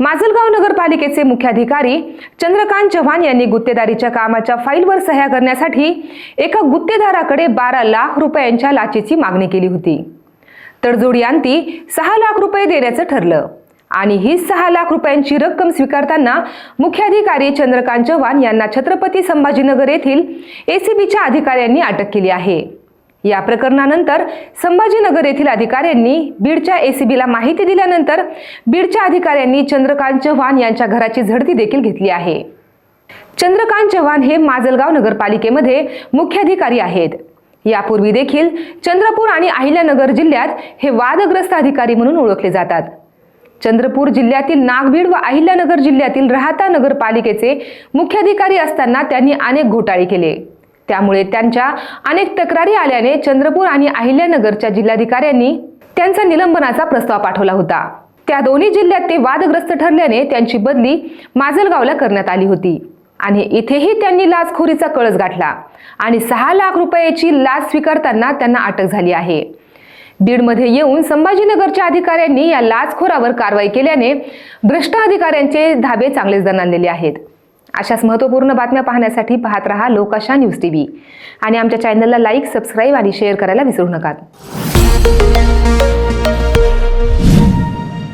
माजलगाव नगरपालिकेचे मुख्याधिकारी चंद्रकांत चव्हाण यांनी गुत्तेदारीच्या कामाच्या फाईलवर सह्या करण्यासाठी एका गुत्तेदाराकडे बारा लाख रुपयांच्या लाचेची मागणी केली होती. तडजोडी अंती सहा लाख रुपये देण्याचं ठरलं आणि ही सहा लाख रुपयांची रक्कम स्वीकारताना मुख्याधिकारी चंद्रकांत चव्हाण यांना छत्रपती संभाजीनगर येथील एसीबीच्या अधिकाऱ्यांनी अटक केली आहे. या प्रकरणानंतर संभाजीनगर येथील अधिकाऱ्यांनी बीडच्या एसीबीला माहिती दिल्यानंतर बीडच्या अधिकाऱ्यांनी चंद्रकांत चव्हाण यांच्या घराची झडती देखील घेतली आहे. चंद्रकांत चव्हाण हे माजलगाव नगरपालिकेमध्ये मुख्याधिकारी आहेत. यापूर्वी देखील चंद्रपूर आणि अहिल्यानगर जिल्ह्यात हे वादग्रस्त अधिकारी म्हणून ओळखले जातात. चंद्रपूर जिल्ह्यातील नागबीड व अहिल्यानगर जिल्ह्यातील राहता नगरपालिकेचे मुख्याधिकारी असताना त्यांनी अनेक घोटाळे केले. त्यामुळे त्यांच्या अनेक तक्रारी आल्याने चंद्रपूर आणि अहिल्यानगरच्या जिल्हाधिकाऱ्यांनी त्यांचा निलंबनाचा प्रस्ताव पाठवला होता. त्या दोन्ही जिल्ह्यात ते वादग्रस्त ठरल्याने त्यांची बदली माजलगावला करण्यात आली होती. आणि इथेही त्यांनी लाचखोरीचा कळस गाठला आणि सहा लाख रुपयाची लाच स्वीकारताना त्यांना अटक झाली आहे. बीडमध्ये येऊन संभाजीनगरच्या अधिकाऱ्यांनी या लाचखोरावर कारवाई केल्याने भ्रष्ट अधिकाऱ्यांचे धाबे चांगलेच दणाणलेले आहेत. अशाच महत्त्वपूर्ण बातम्या पाहण्यासाठी पाहत रहा लोकाशा न्यूज टी व्ही आणि आमच्या चॅनलला लाईक सबस्क्राईब आणि शेअर करायला विसरू नका.